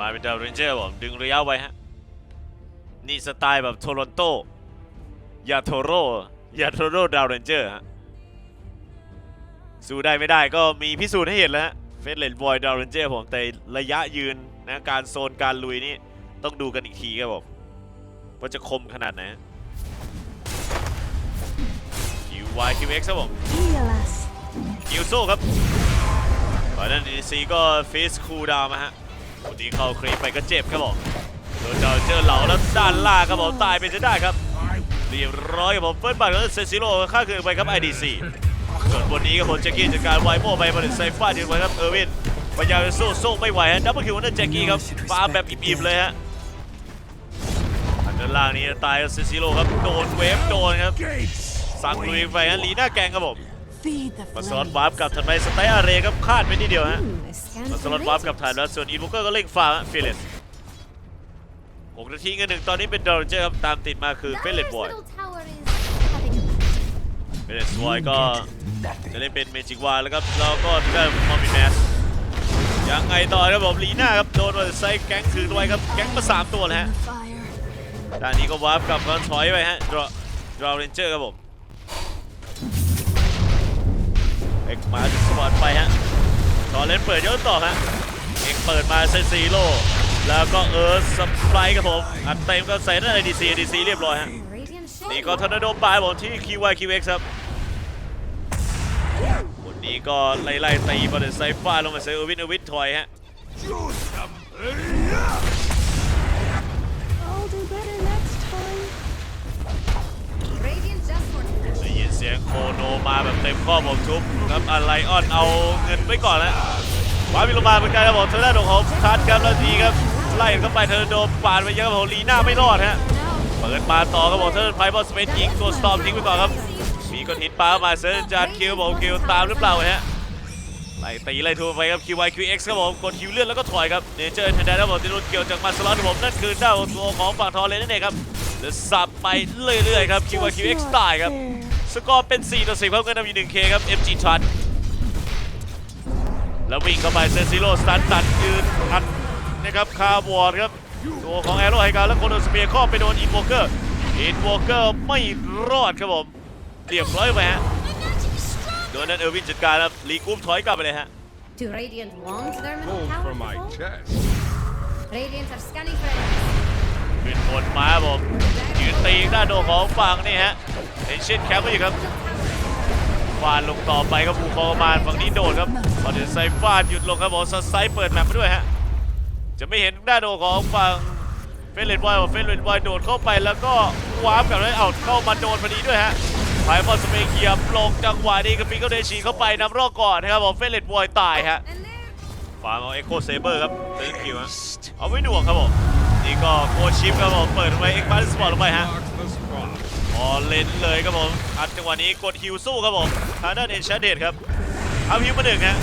มาเป็นดาวเรนเจอร์ผมดึงระยะไว้ฮะ นี่สไตล์แบบโทรอนโตอย่าโทโร่อย่าโทโร่ดาวเรนเจอร์ฮะ สู้ได้ไม่ได้ก็มีพิสูจน์ให้เห็นแล้วฮะเฟสเลนบอยดาวเรนเจอร์ผมแต่ระยะยืนนะการโซนการลุยนี่ต้องดูกันอีกทีครับผมว่าจะคมขนาดไหนคิววายคิวเอ็กซ์ครับผม Heal us. คิวโซ่ครับตอนนั้นดีซีก็ฟีสคูลดาวน์มาฮะ วันนี้เข้าครีมไปก็เจ็บครับผมโดนดาเจอเหลาแล้วด้านล่างครับผมตายไปจะได้ครับเรียบร้อยครับผมเฟิร์สบัตก็เซซิโร่ค่าคืนไปครับ IDC ส่วนบนนี้ครับผมแจ็คกี้จัดการไวโม่ไปมาถึงไซฟ้ายืนไว้ครับเออร์วินพยายามจะสู้สู้ไม่ไหวฮะดับเบิลคิวนั่นแจ็คกี้ครับฟาแบบอิ่มๆเลยฮะด้านล่างนี้ตายเซซิโร่ครับโดนเวฟโดนครับสั่งลุยไปฮะลีน่าแกงครับผม มาสล็อต flame. วาร์ปกับทันไปสไตล์อาเรครับคาดไปนิดเดียวฮะ Hmm, a scan มาส for ล็อตวาร์ปกับ Radiant. ทันแล้วส่วนอีนบุกเกอร์ก็เร่งฟ้าฟิเลสหกนาทีกันหนึ่งตอนนี้เป็นดอร์เจอร์ครับตามติดมาคือเฟลเลตบอย Dyer's little tower is having a เฟลเลตบอยก็จะเล่นเป็นเมจิกวาแล้วครับแล้วก็ได้มอมมิแมสยังไงต่อครับผมลีน่าครับโดนมาไซส์แก๊งคืนไว้ครับแก๊งมาสามตัวเลยฮะ Fire. ด้านนี้ก็วาร์ปกลับมาถอยไปฮะดรอดรอเรนเจอร์ครับผม เอกมาสปอร์ตไปฮะต่อเล่นเปิดยกต่อฮะเอกเปิดมาเซซีโร่แล้วก็เอิร์ธสปร์ครับผมอัดเต็มก็ใส่ได้ไอดีซีดีซีเรียบร้อยฮะนี่ก็ทอร์นาโดบายผมที่ QYQX ครับคนนี้ก็ไล่ไล่ตีบอลไซฟ้าลงมาเซอร์วินเออวินถอยฮะ สียงโคโนมาแบบเต็มข้อผมทุบครับอะไรออนเอาเงินไว้ก่อนแล้ววาวิลมาเหมือนกันครับผมเทอร์นาโดของคัดครับแล้วทีครับไล่เข้าไปเทอร์โดปาดไปเยอะครับผมลีน่าไม่รอดฮะเปิดมาต่อครับผมเทอร์ไพบอลสเปนยิงตัวสตอมทิ้งไปก่อนครับมีก้อนหินปาเข้ามาเซอร์จานคิวบอกคิวตามหรือเปล่าฮะไล่ตีไล่ทัวร์ไปครับ QYQX ครับผมกดคิวเลื่อนแล้วก็ถอยครับเนเจอร์เทนไดครับผมที่โดนเกี่ยวจากมาสลอตผมนั่นคือเจ้าตัวของฝั่งทอร์เลนนั่นเองครับแล้วสับไปเรื่อยๆครับ QYQX ตายครับ สกอร์เป็น 4 ต่อ10ครับเงินนำอยู่ 1K ครับ MG ชันแล้ววิ่งเข้าไปเซนซิโร่สตันตัดยืนอัดนะครับคาร์บอร์ดครับตัวของแอโร่ไฮการแล้วโคโนสเปียร์ข้อไปโดนอินโวเกอร์อินโวเกอร์ไม่รอดครับผมเรียบร้อยไปฮะโดนนั้นเออร์วินจัดการครับลีกรุ๊ปถอยกลับไปเลยฮะ Do Radiant want their middle Home tower for my to fall? chest. Radiant are scanning for enemies. ขึ้นบนมาผมยืนตีด้านโดของฝั่งนี่ฮะเอเชียนแคมป์อยู่ครับฟาดลงต่อไปครับบูคอมานฝั่งนี้โดนครับพอเดินไซฟาดหยุดลงครับผมสไซเปิดแมปมาด้วยฮะจะไม่เห็นด้านโดของฝั่งเฟรนเลนบอยเฟรนเลนบอยโดดเข้าไปแล้วก็วาร์ปกับแล้เอาเข้ามาโดนพอดีด้วยฮะไพบอลสเปเคียปลงจังหวะนี้กับปิเกิลเดชีเข้าไปนำรอบก่อนนะครับผมเฟรนเลนบอยตายฮะ And there. ฟังเอาเอ็กโคเซเบอร์ครับเติมคิวฮะเอาไว้หน่วงครับผม นี่ก็โคชิปครับผมเปิดไว้เอ็กซ์บาร์สปอร์ตลงไปฮะพอเล่นเลยครับผมอัดจังหวะนี้กดฮิวสู้ครับผมทางด้านเอ็นชาเดตครับเอาฮิวมาหนึ่งฮะ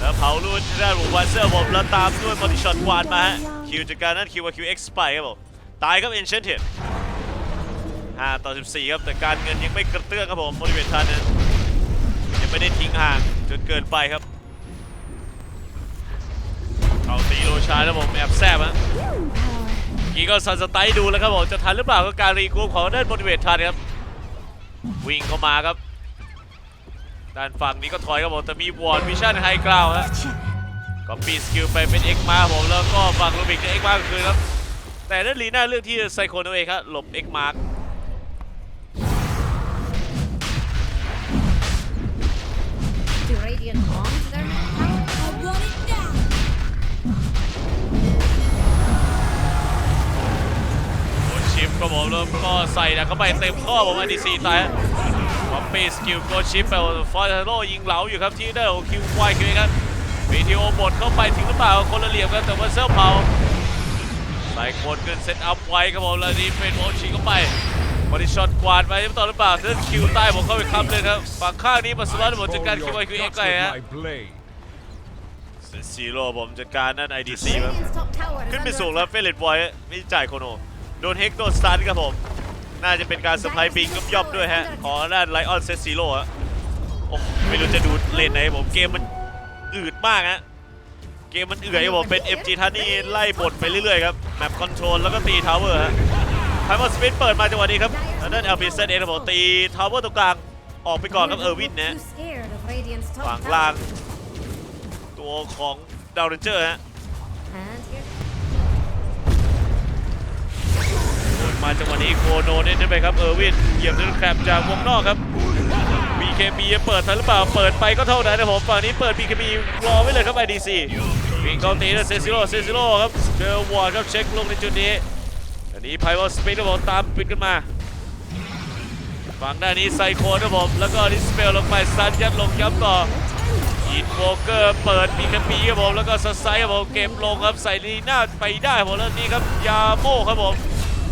แล้วเผาลูนทางด้านบุกวันเซอร์ผมแล้วตามด้วยบอดี้ช็อตกวาดมาฮะคิวจากการนั้นคิวว่าคิวเอ็กซ์ไปครับผมตายครับเอ็นชาเดต5ต่อ 14 ครับ แต่การเงินยังไม่กระเตื้องครับผมโมดิเวททันนั้นยังไม่ได้ทิ้งห่างจนเกินไปครับเอาตีโรชาแล้วผมแอบแซบฮะ กี้ก็ซันสไตล์ดูแล้วครับผมจะทันหรือเปล่าก็การรีกรูปของด้านบริเวททันครับ วิ่งเข้ามาครับ ด้านฝั่งนี้ก็ถอยครับผมแต่มีวอร์ดวิชั่นไฮกราวฮะก็ปีสกิลไปเป็นเอ็กมาผมแล้วก็ฝั่งลูบิกกับเอ็กมาคือครับ แต่ด้านลีน่าเลือกที่ไซโคโนเองครับหลบเอ็กมาร์ ครับผมแล้วก็ใส่นะเข้าไปเต็มข้อผมอันดีซีตายฮะวอมปีสกิลโกชิปไปฟอร์โรยิงเหลาอยู่ครับที่ได้โอคิวไวคิวครับวิดีโอบดเข้าไปถึงหรือเปล่าคนละเหลี่ยมกันแต่ว่าเซลเผาใส่คนเกินเซตอัพไว้ครับผมแล้วนี่เป็นโมชิเข้าไปบอดี้ช็อตกวาดไปยังต่อหรือเปล่าเล่นคิวใต้ผมเข้าไปคำเลยครับฝั่งข้างนี้มาสลอตผมจัดการคิว Follow ไอ your คิวเอ็ก thoughts ไก with ฮะ my blade. เซนซีโร่ผมจัดการนั่น IDC ครับ Radiant's top tower is ขึ้นไป under สูงแล้วเฟลิตบอยไม่จ่ายโคโน โดนเฮกโดนสตาร์ทครับผม น่าจะเป็นการเซอร์ไพรส์บิงก็ย่อมด้วยฮะ ขอด้านไลออนเซซีโร่ฮะโอ้ไม่รู้จะดูเลนไหนผมเกมมันอืดมากฮะ เกมมันเอื่อยผมเป็น MG ทันนี่ไล่บทไปเรื่อยๆครับ แมปคอนโทรลแล้วก็ตีทาวเวอร์ฮะไพมอสปินเปิดมาจังหวะนี้ครับแล้วนั่นเอลพีเซนเองครับผมตีทาวเวอร์ตรงกลางออกไปก่อนครับเออร์วินนะ Too scared of Radiant's top ฝั่งล่าง ตัวของดาวเรนเจอร์ฮะ มาจังหวะนี้โคโนเน้นไปครับเออร์วินเหยียบด้วยแครบจากวงนอกครับ BKB เปิดทันหรือเปล่าเปิดไปก็เท่านั้นนะผมฝั่งนี้เปิด BKB รอไว้เลยครับ IDC วิ่งเข้าตีนะเซซิโร่เซซิโร่ครับเจอวอร์ดครับเช็คลงในจุดนี้อันนี้ไพวอสปีดครับผมตามปิดขึ้นมาฝั่งด้านนี้ไซโคนครับผมแล้วก็ดิสเปลลงไปซันยัดลงย้ำต่ออินโวเกอร์เปิดมีคัมปีครับผมแล้วก็สไซครับผมเก็บลงครับใส่ลีน่าไปได้ผมแล้วนี่ครับยาโมครับผม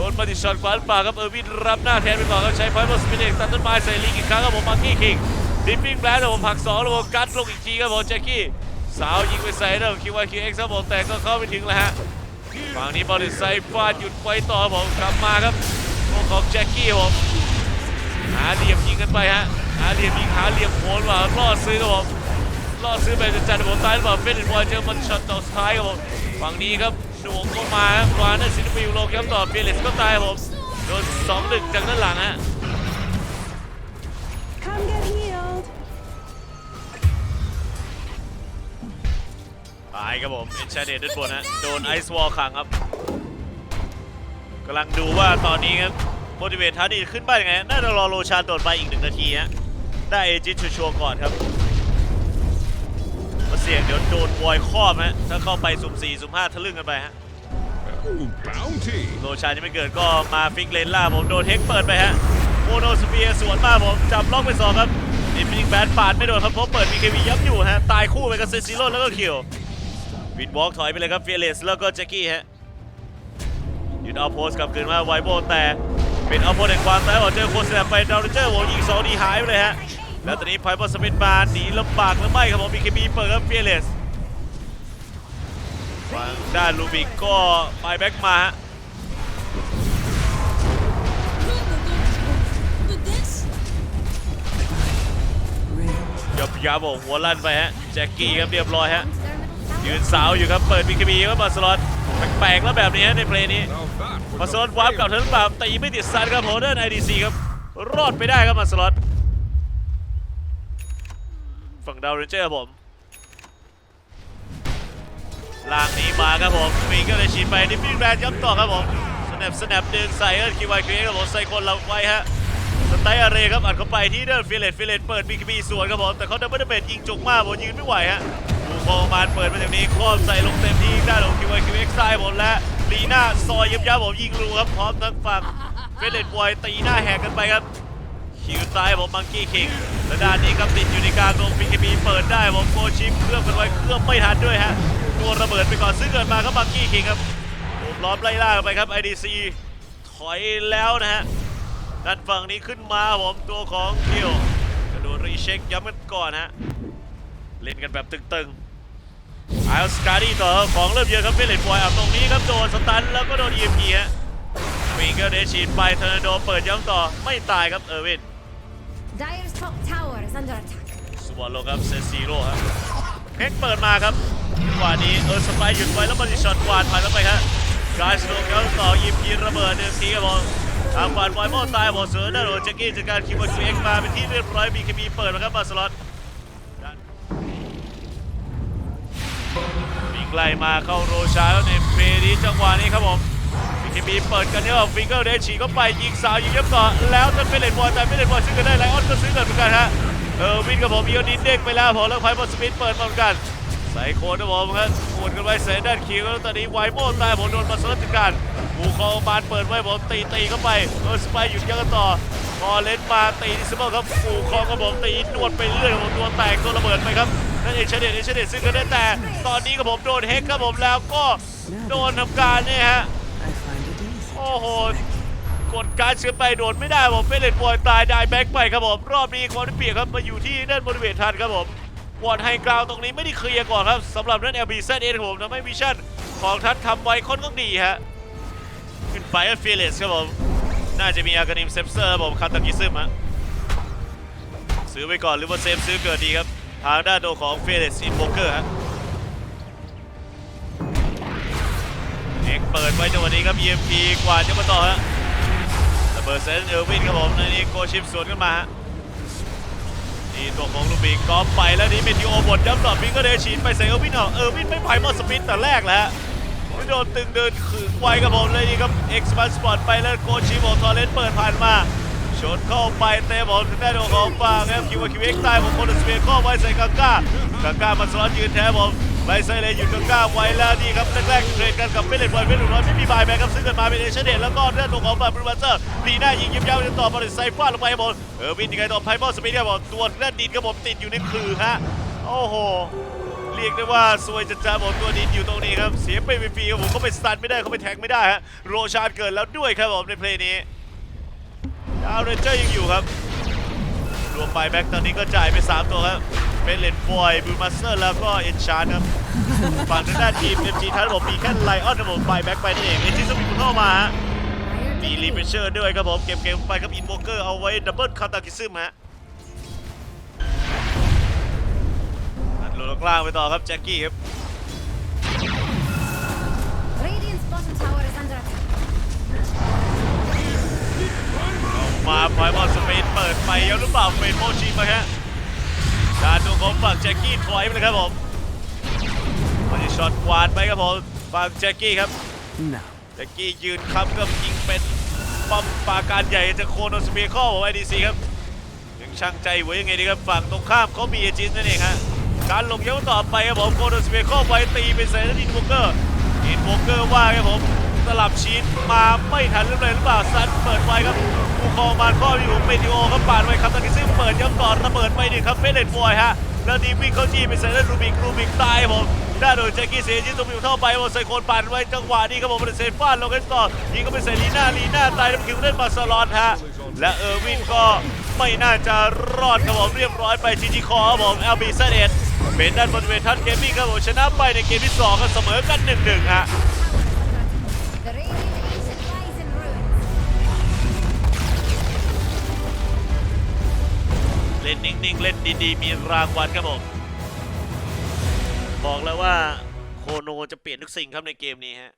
โดนมาติช็อตขวาหรือเปล่าครับเออร์วินรับหน้าแทนไปก่อนครับใช้พอยต์บอลสปินเอกตัดต้นไม้ใส่ลิงอีกครั้งครับผมมังกี้คิงดิปปิ้งแบลนครับผมผักสองแล้วผมกัดลงอีกทีครับผมแจ็คกี้สาวยิงไปใส่แล้วคิววคิวเอ็กซ์ครับผมแต่ก็เข้าไม่ถึงแล้วฮะฝั่งนี้บอลไซฟาดหยุดไว้ต่อผมกลับมาครับพวกของแจ็คกี้ผมหาเหลี่ยมยิงกันไปฮะหาเหลี่ยมยิงหาเหลี่ยมโหนว่าล่อซื้อครับผม ล่อซื้อแบบจัดๆผมตายหรือเปล่าเฟรนด์บอยเจอมันช็อตต่อสุดท้ายครับผมฝั่งนี้ครับหน่วงก็มาครับวานนั้นซินฟิวโลครับต่อเฟียเลสก็ตายครับผมโดนสองหนึ่งจากด้านหลังฮะ Come get healed. ตายครับผมเอ็นชาเดตด้านบนฮะโดนไอซ์วอลขังครับกำลังดูว่าตอนนี้ครับโมดิเวททันนี่ขึ้นบ้านยังไงน่าจะรอโรชานโดดไปอีกหนึ่งนาทีฮะได้เอจิตชัวร์ๆก่อนครับมา เสี่ยงเดี๋ยวโดนวอยครอบฮะถ้าเข้าไปสุ่มสี่สุ่มห้าทะลึ่งกันไปฮะ Oh, bounty! โลชายังไม่เกิดก็มาฟิกเลนล่าผมโดนเฮกเปิดไปฮะโมโนสเปียร์สวนมาผมจับล็อกไปสองครับอินฟินิกแบนปาดไม่โดนครับเพราะเปิดมีเควียับอยู่ฮะตายคู่ไปกับเซซิโร่แล้วก็คิววินวอล์กถอยไปเลยครับเฟียเลสแล้วก็แจ็คกี้ฮะยืนเอาโพสกลับคืนมาไวโบแต่เป็นเอาโพสแห่งความตายบอกเจอโคสแนปไปดาวเจอร์โหยิงสองดีหายไปเลยฮะ แล้วตอนนี้ไพบอลสมิธมาหนีลำบากหรือไม่ครับผมมีเคบีเปิดครับเฟียเลสทางด้านลูบิกก็ไปแบ็กมาฮะยับยับบอกหัวลั่นไปฮะแจ็คกี้ครับเรียบร้อยฮะยืนสาวอยู่ครับเปิดบีเคบีครับมาสลอตแปลกๆแล้วแบบนี้ฮะในเพลย์นี้ Now that มาสลอตวาร์ปกับเทิร์นปราบตีไม่ติดซันครับโฮเดอร์ไอดีซีครับรอดไปได้ครับมาสลอต ฝั่งดาวเรนเจอร์ครับผมล่างนี้มาครับผมมีก็เลยฉีดไปดิฟฟิ้งแบนย้ำต่อครับผมสแนปสแนปดึงใส่เอิร์คิวไวคิวเอ็กครับผมใส่คนเราไว้ฮะสไตล์อาเรครับอัดเข้าไปที่เดินฟิเลตฟิเลตเปิดบีบีสวนครับผมแต่เขาดับเบิลเบดยิงจุกมากผมยืนไม่ไหวฮะบูคองมานเปิดมาจากนี้ครอบใส่ลงเต็มที่ได้านของคิวไอคิวเอ็กซ์ไซผมและลีน่าซอยยับยับผมยิงรูครับพร้อมทั้งฝั่งฟิเลตบอยตีหน้าแหกกันไปครับ คิวซ้ายผมมังกี้คิงและด้านนี้ครับติดอยู่ในกลางตรงบีบีเปิดได้ผมโกชิปเคลื่อบกันไว้เคลื่อบไม่ทันด้วยฮะตัวระเบิดไปก่อนซึ่งเกิดมาครับมังกี้คิงครับผมล้อมไล่ล่าไปครับ IDC ถอยแล้วนะฮะด้านฝั่งนี้ขึ้นมาผมตัวของคิวกระโดดรีเช็คย้ำกันก่อนฮะเล่นกันแบบตึงๆไอลสกาดี้ต่อของเริ่มเยอะครับเฟลเลตบอยเอะตรงนี้ครับโดนสตันแล้วก็โดน EMP ฮะวิงเกอร์เดชฉีดไปเทอร์นาโดเปิดย้ำต่อไม่ตายครับเออร์วิน Dyer's top tower is under attack. สวอลโลครับเซซีโร่ครับเฮกเปิดมาครับจังหวะนี้เออสไปหยุดไว้แล้วมันช็อตกวาดผ่านเข้าไปครับกาสโลครับต่อยิมพีระเบิดหนึ่งทีครับผมทางฝ่ายไวโมตายบอลเสือด้านโรแจ็คกี้จากการคิวบอลเอ็กมาเป็นที่เรียบร้อยบีเคบีเปิดมาครับมาสล็อตวิ่งไล่มาเข้าโรชาแล้วในเฟรีจังหวะนี้ครับผม บีเคบีเปิดกันเนี่ยครับฟิงเกอร์เดชฉีเข้าไปยิงสาวยิงยับต่อแล้วจะเป็นเลนบอลแต่ไม่เลนบอลซื้อกันได้ไลออนก็ซื้อกันเหมือนกันฮะเออวินกับผมอีโอดินเด้งไปแล้วผมแล้วไพบอลสมิธเปิดมาเหมือนกันใส่โคนนะผมครับหวนกันไว้ใส่ด้านคิวแล้วตอนนี้ไวโม่ตายผมโดนมาเซิร์ชจัดการบูคอบานเปิดไว้ผมตีตีเข้าไปเออสไปร์หยุดยังกันต่อพอเลนมาตีดิสเบิลครับบูคองกับผมตีนวดไปเรื่อยผมตัวแตกตัวระเบิดไปครับนั่นเองเชเดตเอเชเดตซึ่งกันได้แต่ ตอนนี้กับผมโดนเฮกครับผมแล้วก็โดนทำการเนี่ยฮะ โอ้โห กดการเชื้อไปโดดไม่ได้ผมเป็นเลนบอยตายได้แบ็กไปครับผมรอบนี้ความเปรียบครับมาอยู่ที่ด้านบริเวณทันครับผมวอดไฮกราวตรงนี้ไม่ได้เคลียร์ก่อนครับสำหรับนั่น LBZ เองผมทำให้วิชั่นของทันทำไว้ค่อนข้างดีฮะขึ้นไปก็ฟีเลสครับผมน่าจะมีอากานิมเซปเซอร์ครับผมคาตากิซึมฮะซื้อไว้ก่อนหรือว่าเซฟซื้อเกิดดีครับทางด้านโดของฟีเลสอินโบเกอร์ฮะ กเปิดไว้จังหวะนี้ครับ EMP กว่าจะมาต่อฮะระเบิดเซนเออร์วินครับผมในนี้โกชิปสวนขึ้นมาฮะนี่ตัวของลูบิกกอล์ฟไปแล้วนี่เมทิโอบดย้ำต่อฟิงก็เดชีนไปใส่เออร์วินเหรอเออร์วินไม่ไผ่มอสปินแต่แรกแล้วโดนตึงเดินขึงไวครับผมเลยนี่ครับเอ็กซ์มันสปอร์ตไปแล้วโกชิปของทอร์เรนเปิดผ่านมาชนเข้าไปเตะบอลถึงได้ตัวของฟางครับคิวว่าคิวเอ็กซ์ตายของคเดสเปียร์ข้อไว้ใส่กาก้ากาก้ามันสล็อตยืนแท้ผม ไบไซเลยหยุดกาก้าไว้แล้วนี่ครับแรกๆเทรดกันกับเฟเลนบอลเฟเลนบอลไม่มีบายแบ็กครับซึ่งกันมาเป็นเอเชเดตแล้วก็เรื่องตัวของบาบรูบัสเซอร์ลีหน่ายิงยิบยาวต่อบอลไซฟ้าลงไปบผมเออวินยังไงต่อไพบอลสปีดครับผมตัวด้านดินครับผมติดอยู่ในคือฮะโอ้โหเรียกได้ว่าซวยจัดจ้าผมตัวดินอยู่ตรงนี้ครับเสียไปฟรีครับผมเขาไปสตันไม่ได้เขาไปแทงไม่ได้ฮะโรชาร์ดเกิดแล้วด้วยครับผมในเพลย์นี้ดาวเรนเจอร์ยังอยู่ครับ รวมไปแบ็กตอนนี้ก็จ่ายไป 3 ตัวครับเป็นเลนฟอยบูมาสเตอร์แล้วก็เอ็นชาร์ครับฝั่งทางด้านทีม MG ทันผมมีแค่ไลออนนะผมไปแบ็กไปนี่เองเอ็นจีสมิธเข้ามาฮะ Fire มีรีเ technique. เชอร์ด้วยครับผมเก็บเกมไปครับอินโวเกอร์เอาไว้ดับเบิลคาตากิซึมฮะอัดโหลดกลางไปต่อครับแจ็คกี้ครับ Radiant's bottom tower is under attack. มาพอยบอลสเปนเปิดไปแล้วหรือเปล่าเป็นโมชิมาฮะการดูของฝั่งแจ็คกี้ถอยไปเลยครับผมมันจะช็อตกวาดไปครับผมฝั่งแจ็คกี้ครับ No. แจ็คกี้ยืนค้ำกับยิงเป็นป้อมปราการใหญ่จากโคโนสเปียร์ข้อของไอดีซีครับยังช่างใจไว้ยังไงดีครับฝั่งตรงข้ามเขามีเอจิสนั่นเองฮะการลงเย้าต่อไปครับผมโคโนสเปียร์ข้อไว้ตีไปใส่แล้วอินโวเกอร์อินโวเกอร์ว่าครับผม สลับชีนมาไม่ทันหรือเล่าหรือเปล่าซันเปิดไว้ครับกูคองมานข้ออยู่เมดิโอครับปาดไว้ครับตอนนี้ซึ่งเปิดย้ำต่อระเบิดไปหนึ่งครับเฟเดนบอยฮะแล้วดีวิ่งเข้าจี้ไปใส่แล้วรูบิกรูบิกตายผมด้านโดยแจ็คกี้เสียชีวิตตรงอยู่เท่าไปบอลไซโคนปั่นไว้จังหวะนี้ครับผมเป็นเซฟฟาดลงกันต่อยิงก็เป็นเซรีน่าลีน่าตายแล้วคิวเล่นมาสลอนฮะและเออร์วินก็ไม่น่าจะรอดครับผมเรียบร้อยไปจีจีคอครับผมเอลบีเซเดตเป็นด้านบริเวทันเกมมิ่งครับผมชนะไปในเกมที่สองก็เสมอกันหนึ่งหนึ่งฮะ The radiant ancient lies in ruins. เล่นนิ่งๆ เล่นดีๆ มีรางวัลครับผม บอกแล้วว่าโคโนจะเปลี่ยนทุกสิ่งครับในเกมนี้ฮะ